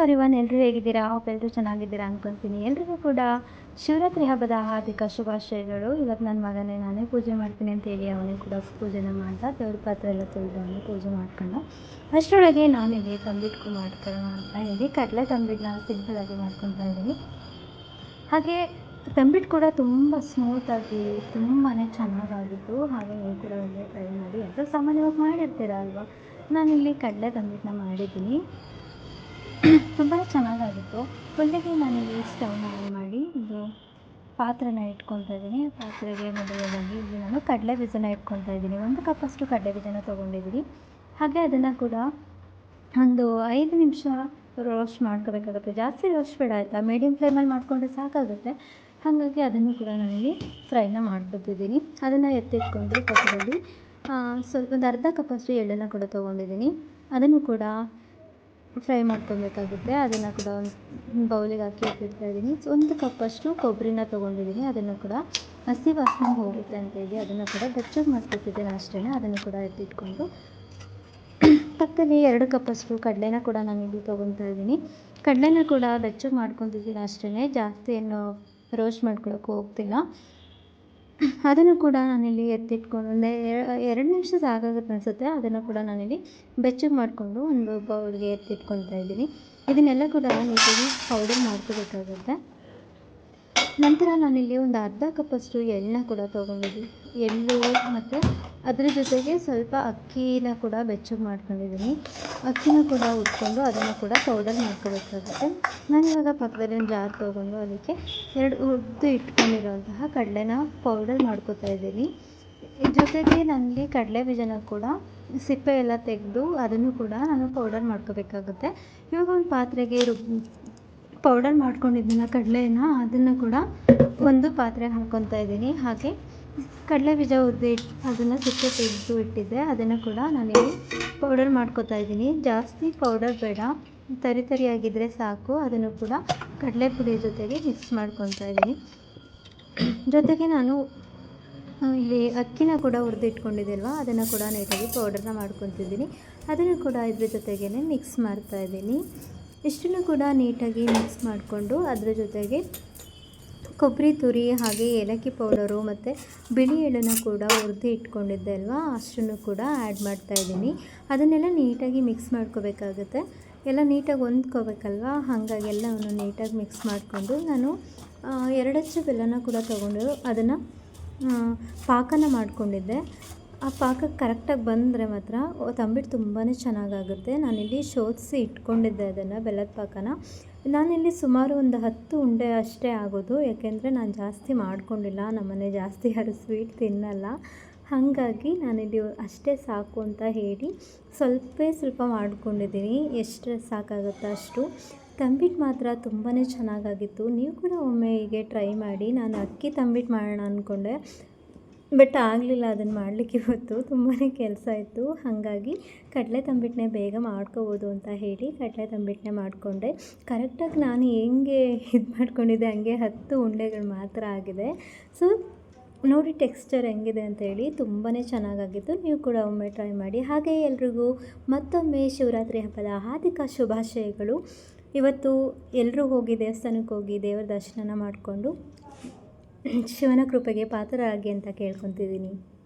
ಅವರಿವನ್ ಎಲ್ಲರೂ ಹೇಗಿದ್ದೀರಾ? ಎಲ್ಲರೂ ಚೆನ್ನಾಗಿದ್ದೀರಾ ಅಂದ್ಕೊತೀನಿ ಎಲ್ರಿಗೂ ಕೂಡ ಶಿವರಾತ್ರಿ ಹಬ್ಬದ ಹಾರ್ದಿಕ ಶುಭಾಶಯಗಳು. ಇವತ್ತು ನನ್ನ ಮಗನೇ ನಾನೇ ಪೂಜೆ ಮಾಡ್ತೀನಿ ಅಂತ ಹೇಳಿ ಅವನೇ ಕೂಡ ಪೂಜೆನ ಮಾಡ್ತಾ ದೇವ್ರ ಪಾತ್ರ ಎಲ್ಲ ತೊಳೆದು ಪೂಜೆ ಮಾಡ್ಕೊಂಡು. ಅಷ್ಟರೊಳಗೆ ನಾನಿಲ್ಲಿ ತಂಬಿಟ್ಕು ಮಾಡ್ಕೊಳ್ಳೋಣ ಅಂತ ಹೇಳಿ ಕಡಲೆ ತಂಬಿಟ್ಟನ್ನ ಸಿಂಪಲಾಗಿ ಮಾಡ್ಕೊತಾ ಇದ್ದೀನಿ. ಹಾಗೆ ತಂಬಿಟ್ಟು ಕೂಡ ತುಂಬ ಸ್ಮೂತಾಗಿ ತುಂಬಾ ಚೆನ್ನಾಗಾಗಿತ್ತು. ಹಾಗೆ ನೀವು ಕೂಡ ಒಳ್ಳೆ ಟ್ರೈ ಮಾಡಿ. ಎಲ್ಲರೂ ಸಾಮಾನ್ಯವಾಗಿ ಮಾಡಿರ್ತೀರ ಅಲ್ವಾ? ನಾನಿಲ್ಲಿ ಕಡಲೆ ತಂಬಿಟ್ಟನ್ನ ಮಾಡಿದ್ದೀನಿ. ತುಂಬಾ ಚೆನ್ನಾಗಾಗಿತ್ತು. ಒಲೆಗೆ ನನಗೆ ಸ್ಟವ್ನ ಆನ್ ಮಾಡಿ ಇದು ಪಾತ್ರೆನ ಇಟ್ಕೊಳ್ತಾ ಇದ್ದೀನಿ. ಪಾತ್ರೆಗೆ ಮೊದಲನೇದಾಗಿ ಇಲ್ಲಿ ನಾನು ಕಡಲೆ ಬೀಜನ ಇಟ್ಕೊಳ್ತಾ ಇದ್ದೀನಿ. ಒಂದು ಕಪ್ಪಷ್ಟು ಕಡಲೆ ಬೀಜನ ತೊಗೊಂಡಿದ್ದೀನಿ. ಹಾಗೆ ಅದನ್ನು ಕೂಡ ಒಂದು ಐದು ನಿಮಿಷ ರೋಸ್ಟ್ ಮಾಡ್ಕೋಬೇಕಾಗುತ್ತೆ. ಜಾಸ್ತಿ ರೋಸ್ಟ್ ಬೇಡ ಆಯಿತಾ? ಮೀಡಿಯಮ್ ಫ್ಲೇಮಲ್ಲಿ ಮಾಡಿಕೊಂಡ್ರೆ ಸಾಕಾಗುತ್ತೆ. ಹಾಗಾಗಿ ಅದನ್ನು ಕೂಡ ನಾನಿಲ್ಲಿ ಫ್ರೈನ ಮಾಡ್ಕೊತಿದ್ದೀನಿ ಅದನ್ನು ಎತ್ತಿಟ್ಕೊಂಡು ಪಕ್ಕದಲ್ಲಿ ಸ್ವಲ್ಪ ಒಂದು ಅರ್ಧ ಕಪ್ಪಷ್ಟು ಎಳ್ಳನ್ನು ಕೂಡ ತೊಗೊಂಡಿದ್ದೀನಿ. ಅದನ್ನು ಕೂಡ ಫ್ರೈ ಮಾಡ್ಕೊಳ್ಬೇಕಾಗುತ್ತೆ ಅದನ್ನು ಕೂಡ ಒಂದು ಬೌಲಿಗೆ ಹಾಕಿ ಇಟ್ಟಿರ್ತಾ ಇದ್ದೀನಿ. ಒಂದು ಕಪ್ಪಷ್ಟು ಕೊಬ್ಬರಿನ ತೊಗೊಂಡಿದ್ದೀನಿ. ಅದನ್ನು ಕೂಡ ಹಸಿ ವಾಸನೆ ಹೋಗುತ್ತೆ ಅಂತೇಳಿ ಅದನ್ನು ಕೂಡ ಬೆಚ್ಚಗೆ ಮಾಡ್ಕೊತಿದ್ದೇನೆ ಅಷ್ಟೇ. ಅದನ್ನು ಕೂಡ ಎತ್ತಿಟ್ಕೊಂಡು ಪಕ್ಕದಲ್ಲಿ ಎರಡು ಕಪ್ಪಷ್ಟು ಕಡಲೆನ ಕೂಡ ನಾನಿಲ್ಲಿ ತೊಗೊತಾ ಇದ್ದೀನಿ. ಕಡಲೆನ ಕೂಡ ಬೆಚ್ಚಗೆ ಮಾಡ್ಕೊತಿದ್ದೀನಿ ಅಷ್ಟೇ. ಜಾಸ್ತಿ ಏನು ರೋಸ್ಟ್ ಮಾಡ್ಕೊಳ್ಳೋಕ್ಕೂ ಹೋಗ್ತಿಲ್ಲ. ಅದನ್ನು ಕೂಡ ನಾನಿಲ್ಲಿ ಎತ್ತಿಟ್ಕೊಂಡು ಒಂದು ಎರಡು ನಿಮಿಷ ಸಾಕಾಗುತ್ತೆ ಅನಿಸುತ್ತೆ. ಅದನ್ನು ಕೂಡ ನಾನಿಲ್ಲಿ ಬೆಚ್ಚಗೆ ಮಾಡಿಕೊಂಡು ಒಂದು ಬೌಲ್ಗೆ ಎತ್ತಿಟ್ಕೊಳ್ತಾ ಇದ್ದೀನಿ. ಇದನ್ನೆಲ್ಲ ಕೂಡ ನೀಟಾಗಿ ಪೌಡರ್ ಮಾಡ್ಕೋಬೇಕಾಗುತ್ತೆ. ನಂತರ ನಾನಿಲ್ಲಿ ಒಂದು ಅರ್ಧ ಕಪ್ಪಷ್ಟು ಎಳ್ಳನ್ನ ಕೂಡ ತೊಗೊಂಡಿದ್ದೀನಿ. ಎಳ್ಳು ಮತ್ತು ಅದ್ರ ಜೊತೆಗೆ ಸ್ವಲ್ಪ ಅಕ್ಕಿನ ಕೂಡ ಬೆಚ್ಚಗೆ ಮಾಡ್ಕೊಂಡಿದ್ದೀನಿ. ಅಕ್ಕಿನ ಕೂಡ ಹುರ್ಕೊಂಡು ಅದನ್ನು ಕೂಡ ಪೌಡರ್ ಮಾಡ್ಕೋಬೇಕಾಗುತ್ತೆ. ಇವಾಗ ಪಕ್ಕದಲ್ಲಿ ಒಂದು ಜಾರ್ ತೊಗೊಂಡು ಅದಕ್ಕೆ ಎರಡು ಉದ್ದು ಇಟ್ಕೊಂಡಿರೋಂತಹ ಕಡಲೆನ ಪೌಡರ್ ಮಾಡ್ಕೋತಾ ಇದ್ದೀನಿ. ಜೊತೆಗೆ ನನಗೆ ಕಡಲೆ ಬೀಜನ ಕೂಡ ಸಿಪ್ಪೆ ಎಲ್ಲ ತೆಗೆದು ಅದನ್ನು ಕೂಡ ನಾನು ಪೌಡರ್ ಮಾಡ್ಕೋಬೇಕಾಗುತ್ತೆ. ಇವಾಗ ಒಂದು ಪಾತ್ರೆಗೆ ರುಬ್ ಪೌಡರ್ ಮಾಡ್ಕೊಂಡಿದ್ದೀನ ಕಡಲೆನ, ಅದನ್ನು ಕೂಡ ಒಂದು ಪಾತ್ರೆಗೆ ಹಾಕ್ಕೊತಾ ಇದ್ದೀನಿ. ಹಾಗೆ ಕಡಲೆ ಬೀಜ ಉದ್ದಿ ಅದನ್ನು ಸಿಪ್ಪೆ ತೆಗೆದು ಇಟ್ಟಿದ್ದೆ. ಅದನ್ನು ಕೂಡ ನಾನಿಲ್ಲಿ ಪೌಡರ್ ಮಾಡ್ಕೊತಾ ಇದ್ದೀನಿ. ಜಾಸ್ತಿ ಪೌಡರ್ ಬೇಡ. ತರಿ ತರಿಯಾಗಿದ್ದರೆ ಸಾಕು. ಅದನ್ನು ಕೂಡ ಕಡಲೆ ಪುಡಿ ಜೊತೆಗೆ ಮಿಕ್ಸ್ ಮಾಡ್ಕೊತಾ ಇದ್ದೀನಿ. ಜೊತೆಗೆ ನಾನು ಇಲ್ಲಿ ಅಕ್ಕಿನ ಕೂಡ ಹುರಿದು ಇಟ್ಕೊಂಡಿದ್ದೆ ಅಲ್ವಾ ಅದನ್ನು ಕೂಡ ನೀಟಾಗಿ ಪೌಡರ್ನ ಮಾಡ್ಕೊತಿದ್ದೀನಿ. ಅದನ್ನು ಕೂಡ ಇದ್ರ ಜೊತೆಗೇ ಮಿಕ್ಸ್ ಮಾಡ್ತಾ ಇದ್ದೀನಿ. ಇಷ್ಟನ್ನು ಕೂಡ ನೀಟಾಗಿ ಮಿಕ್ಸ್ ಮಾಡಿಕೊಂಡು ಅದ್ರ ಜೊತೆಗೆ ಕೊಬ್ಬರಿ ತುರಿ ಹಾಗೆ ಏಲಕ್ಕಿ ಪೌಡರು ಮತ್ತು ಬಿಳಿ ಎಳ್ಳನ್ನು ಕೂಡ ಉರಿದು ಇಟ್ಕೊಂಡಿದ್ದೆ ಅಲ್ವಾ? ಅಷ್ಟನ್ನು ಕೂಡ ಆ್ಯಡ್ ಮಾಡ್ತಾಯಿದ್ದೀನಿ ಅದನ್ನೆಲ್ಲ ನೀಟಾಗಿ ಮಿಕ್ಸ್ ಮಾಡ್ಕೋಬೇಕಾಗುತ್ತೆ. ಎಲ್ಲ ನೀಟಾಗಿ ಹೊಂದ್ಕೋಬೇಕಲ್ವಾ? ಹಾಗಾಗಿ ಎಲ್ಲವನ್ನು ನೀಟಾಗಿ ಮಿಕ್ಸ್ ಮಾಡಿಕೊಂಡು ನಾನು ಎರಡಚ್ಚು ಬೆಲ್ಲನ ಕೂಡ ತೊಗೊಂಡು ಅದನ್ನು ಪಾಕನ ಮಾಡಿಕೊಂಡಿದ್ದೆ. ಆ ಪಾಕ ಕರೆಕ್ಟಾಗಿ ಬಂದರೆ ಮಾತ್ರ ತಂಬಿಟ್ಟು ತುಂಬಾ ಚೆನ್ನಾಗಾಗುತ್ತೆ. ನಾನಿಲ್ಲಿ ಶೋಧಿಸಿ ಇಟ್ಕೊಂಡಿದ್ದೆ ಅದನ್ನು, ಬೆಲ್ಲದ ಪಾಕನ. ನಾನಿಲ್ಲಿ ಸುಮಾರು ಒಂದು ಹತ್ತು ಉಂಡೆ ಅಷ್ಟೇ ಆಗೋದು, ಯಾಕೆಂದರೆ ನಾನು ಜಾಸ್ತಿ ಮಾಡ್ಕೊಂಡಿಲ್ಲ. ನಮ್ಮನೆ ಜಾಸ್ತಿ ಯಾರು ಸ್ವೀಟ್ ತಿನ್ನಲ್ಲ. ಹಾಗಾಗಿ ನಾನಿಲ್ಲಿ ಅಷ್ಟೇ ಸಾಕು ಅಂತ ಹೇಳಿ ಸ್ವಲ್ಪ ಸ್ವಲ್ಪ ಮಾಡ್ಕೊಂಡಿದ್ದೀನಿ. ಎಷ್ಟು ಸಾಕಾಗುತ್ತೋ ಅಷ್ಟು. ತಂಬಿಟ್ಟು ಮಾತ್ರ ತುಂಬಾ ಚೆನ್ನಾಗಾಗಿತ್ತು. ನೀವು ಕೂಡ ಒಮ್ಮೆ ಹೀಗೆ ಟ್ರೈ ಮಾಡಿ. ನಾನು ಅಕ್ಕಿ ತಂಬಿಟ್ಟು ಮಾಡೋಣ ಅಂದ್ಕೊಂಡೆ ಬಟ್ ಆಗಲಿಲ್ಲ ಅದನ್ನು ಮಾಡಲಿಕ್ಕೆ ಇವತ್ತು. ತುಂಬಾ ಕೆಲಸ ಇತ್ತು. ಹಾಗಾಗಿ ಕಡಲೆ ತಂಬಿಟ್ನೆ ಬೇಗ ಮಾಡ್ಕೋಬೋದು ಅಂತ ಹೇಳಿ ಕಡಲೆ ತಂಬಿಟ್ಟನ್ನೇ ಮಾಡಿಕೊಂಡೆ. ಕರೆಕ್ಟಾಗಿ ನಾನು ಹೆಂಗೆ ಇದು ಮಾಡ್ಕೊಂಡಿದ್ದೆ? ಹಂಗೆ ಹತ್ತು ಉಂಡೆಗಳು ಮಾತ್ರ ಆಗಿದೆ. ಸೊ ನೋಡಿ ಟೆಕ್ಸ್ಚರ್ ಹೆಂಗಿದೆ ಅಂತೇಳಿ ತುಂಬಾ ಚೆನ್ನಾಗಾಗಿತ್ತು. ನೀವು ಕೂಡ ಒಮ್ಮೆ ಟ್ರೈ ಮಾಡಿ. ಹಾಗೆ ಎಲ್ರಿಗೂ ಮತ್ತೊಮ್ಮೆ ಶಿವರಾತ್ರಿ ಹಬ್ಬದ ಹಾರ್ದಿಕ ಶುಭಾಶಯಗಳು. ಇವತ್ತು ಎಲ್ಲರೂ ಹೋಗಿ ದೇವಸ್ಥಾನಕ್ಕೆ ಹೋಗಿ ದೇವರ ದರ್ಶನ ಮಾಡಿಕೊಂಡು ಶಿವನ ಕೃಪೆಗೆ ಪಾತ್ರರಾಗಿ ಅಂತ ಕೇಳ್ಕೊತಿದ್ದೀನಿ.